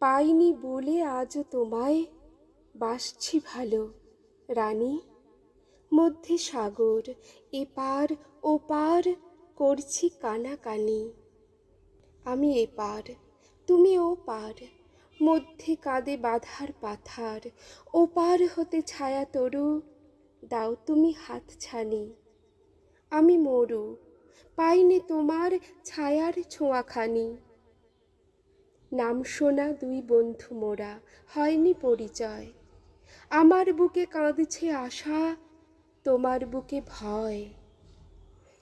পাইনি বলে আজও তোমায়। বাসছি ভালো, রানী। মধ্যে সাগর, এপার, ওপার, করছি কানাকানি। আমি এপার, তুমি ও পার মধ্যে কাঁদে বাধার পাথার, ওপার হতে ছায়া তরু। দাও তুমি হাত ছানি। আমি মরু, পাইনি তোমার ছায়ার ছোঁয়াখানি। নাম শোনা দুই বন্ধু মোরা, হয়নি পরিচয়। আমার বুকে কাঁদছে আশা, তোমার বুকে ভয়।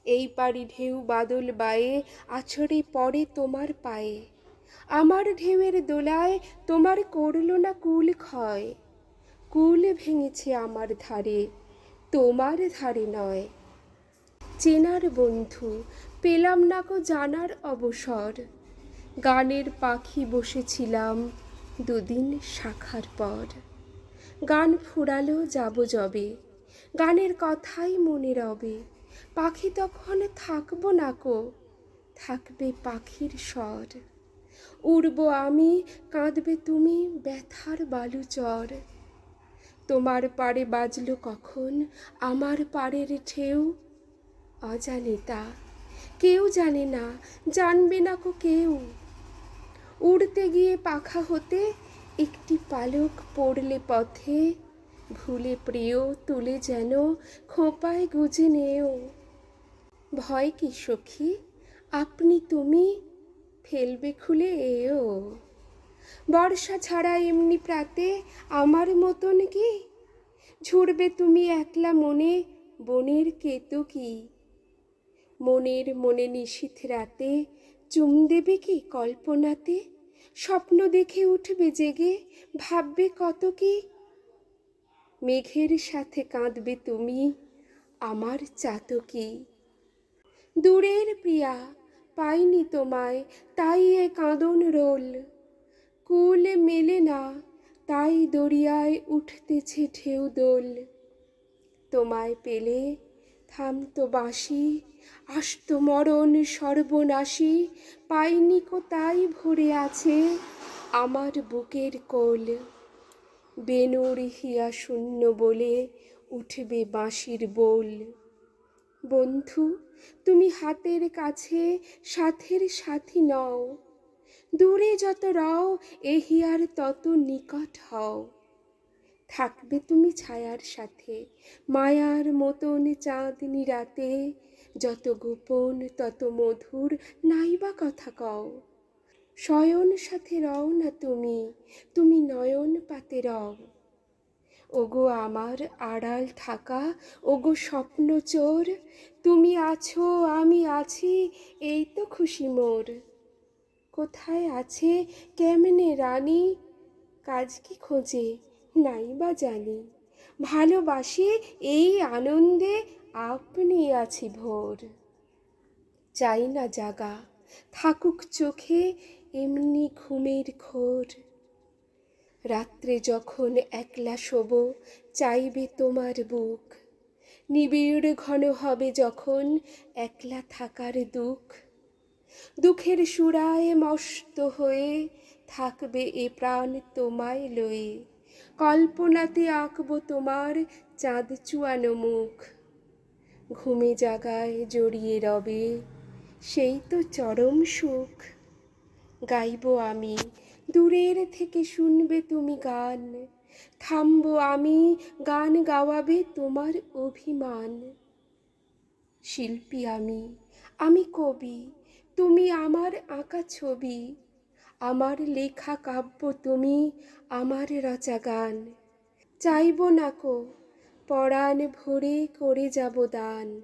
এই পারি ঢেউ বাদল বায়ে, আছড়ে পড়ে তোমার পায়ে। আমার ঢেউয়ের দোলায় তোমার করল না কুল ক্ষয়। কুল ভেঙেছে আমার ধারে, তোমার ধারে নয়। চেনার বন্ধু, পেলাম না কো জানার অবসর। গানের পাখি বসেছিলাম দুদিন শাখার পর। গান ফুরালো যাব যবে, গানের কথাই মনে রবে। পাখি তখন থাকব না কো, থাকবে পাখির স্বর। উড়ব আমি, কাঁদবে তুমি ব্যথার বালুচর তোমার পাড়ে বাজলো কখন আমার পাড়ের ঢেউ? অজানিতা কেউ জানে না, জানবে না কো কেউ। উড়তে গিয়ে পাখা হতে একটি পালক পড়লে পথে, ভুলে প্রিয় তুলে যেন খোঁপায় গুজে নেও। ভয় কি সখী? আপনি তুমি ফেলবে খুলে এও। বর্ষা ছাড়া এমনি প্রাতে আমার মতন কি? ঝুড়বে তুমি একলা মনে বনের কেতু কি? মনের মনে নিশীথ রাতে চুম দেবে কি কল্পনাতে? স্বপ্ন দেখে উঠবে জেগে, ভাববে কত কি? মেঘের সাথে কাঁদবে তুমি, আমার চাতকি। দূরের প্রিয়া, পাইনি তোমায়, তাই এ কাঁদন রোল। কুল মেলে না, তাই দরিয়ায় উঠতেছে ঢেউ দোল। তোমায় পেলে থামতো বাঁশি, আসতো মরণ সর্বনাশী, পাইনি কো তাই ভরে আছে আমার বুকের কোল। বেনুর হিয়া শূন্য বলে উঠবে বাঁশির বোল। বন্ধু, তুমি হাতের কাছে সাথের সাথী নও, দূরে যত রও, এ হিয়ার তত নিকট হও। থাকবে তুমি ছায়ার সাথে। মায়ার মতন চাঁদনি রাতে যত গোপন তত মধুর নাইবা কথা কও। শয়ন সাথে রও না তুমি তুমি নয়ন পাতে রও। ওগো আমার আড়াল থাকা, ওগো স্বপ্ন চোর, তুমি আছো, আমি আছি, এই তো খুশি মোর। কোথায় আছে, কেমনে রানী, কাজ কি খোঁজে? নাই বা জানি। ভালোবাসি এই আনন্দে আপনি আছি ভোর। চাই না জাগা, থাকুক চোখে এমনি ঘুমের ঘোর। রাত্রে যখন একলা শোব, চাইবে তোমার বুক। নিবিড় ঘন হবে যখন একলা থাকার দুঃখ। দুঃখের সুরায় মস্ত হয়ে থাকবে এ প্রাণ তোমায় লয়ে। কল্পনাতে আঁকবো তোমার চাঁদ চুয়ানো মুখ। ঘুমে জাগায় জড়িয়ে রবে সেই তো চরম সুখ। গাইব আমি, দূরের থেকে শুনবে তুমি গান। থামবো আমি, গান গাওয়াবে তোমার অভিমান। শিল্পী আমি আমি কবি, তুমি আমার আঁকা ছবি। আমার লেখা কাব্য তুমি আমার রচা গান। চাইব না কো, পরাণ ভরে করে যাব দান।